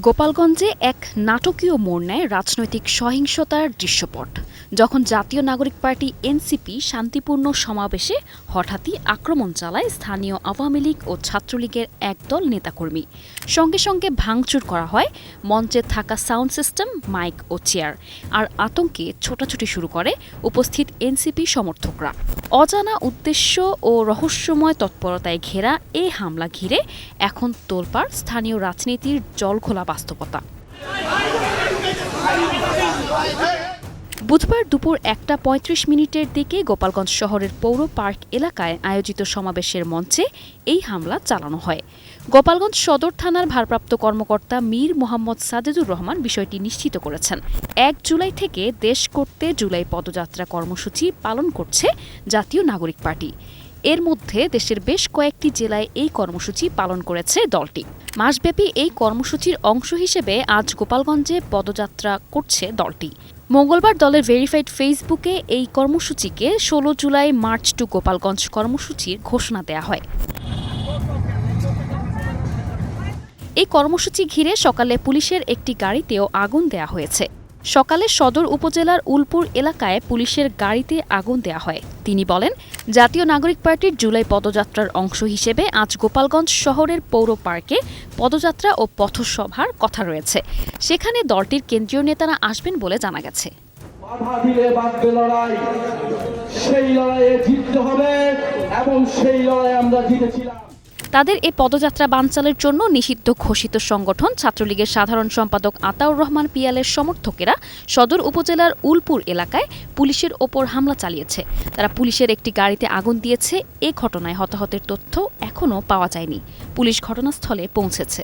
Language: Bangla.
গোপালগঞ্জে এক নাটকীয় মোড় নেয় রাজনৈতিক সহিংসতার দৃশ্যপট, যখন জাতীয় নাগরিক পার্টি এনসিপি শান্তিপূর্ণ সমাবেশে হঠাৎই আক্রমণ চালায় স্থানীয় আওয়ামী লীগ ও ছাত্রলীগের একদল নেতাকর্মী। সঙ্গে সঙ্গে ভাঙচুর করা হয় মঞ্চে থাকা সাউন্ড সিস্টেম, মাইক ও চেয়ার, আর আতঙ্কে ছোটাছুটি শুরু করে উপস্থিত এনসিপি সমর্থকরা। অজানা উদ্দেশ্য ও রহস্যময় তৎপরতায় ঘেরা এই হামলা ঘিরে এখন তোলপাড় স্থানীয় রাজনীতির জলখোলা বাস্তবতা। বুধবার দুপুর একটা পঁয়ত্রিশ মিনিটের দিকে গোপালগঞ্জ শহরের পৌর পার্ক এলাকায় আয়োজিত সমাবেশের মঞ্চে এই হামলা চালানো হয়। গোপালগঞ্জ সদর থানার ভারপ্রাপ্ত কর্মকর্তা মীর মোহাম্মদ সাজেদুর রহমান বিষয়টি নিশ্চিত করেছেন। এক জুলাই থেকে দেশ করতে জুলাই পদযাত্রা কর্মসূচি পালন করছে জাতীয় নাগরিক পার্টি। এর মধ্যে দেশের বেশ কয়েকটি জেলায় এই কর্মসূচি পালন করেছে দলটি। মাসব্যাপী এই কর্মসূচির অংশ হিসেবে আজ গোপালগঞ্জে পদযাত্রা করছে দলটি। মঙ্গলবার দলের ভেরিফাইড ফেসবুকে এই কর্মসূচিকে ষোলো জুলাই মার্চ টু গোপালগঞ্জ কর্মসূচির ঘোষণা দেওয়া হয়। এই কর্মসূচি ঘিরে সকালে পুলিশের একটি গাড়িতেও আগুন দেয়া হয়েছে। সকালে সদর উপজেলার উলপুর এলাকায় পুলিশের গাড়িতে আগুন দেয়া হয়। তিনি বলেন, জাতীয় নাগরিক পার্টির জুলাই পদযাত্রার অংশ হিসেবে আজ গোপালগঞ্জ শহরের পৌর পার্কে পদযাত্রা ও পথসভার কথা রয়েছে। সেখানে দলটির কেন্দ্রীয় নেতারা আসবেন বলে জানা গেছে। সেই লড়াইয়ে জিততে হবে এবং সেই লড়াই আমরা জিতেছিলাম। তাদের এ পদযাত্রা বানচালের জন্য নিষিদ্ধ ঘোষিত সংগঠন ছাত্রলীগের সাধারণ সম্পাদক আতাউর রহমান পিয়ালের সমর্থকেরা সদর উপজেলার উলপুর এলাকায় পুলিশের ওপর হামলা চালিয়েছে। তারা পুলিশের একটি গাড়িতে আগুন দিয়েছে। এ ঘটনায় হতাহতের তথ্য এখনও পাওয়া যায়নি। পুলিশ ঘটনাস্থলে পৌঁছেছে।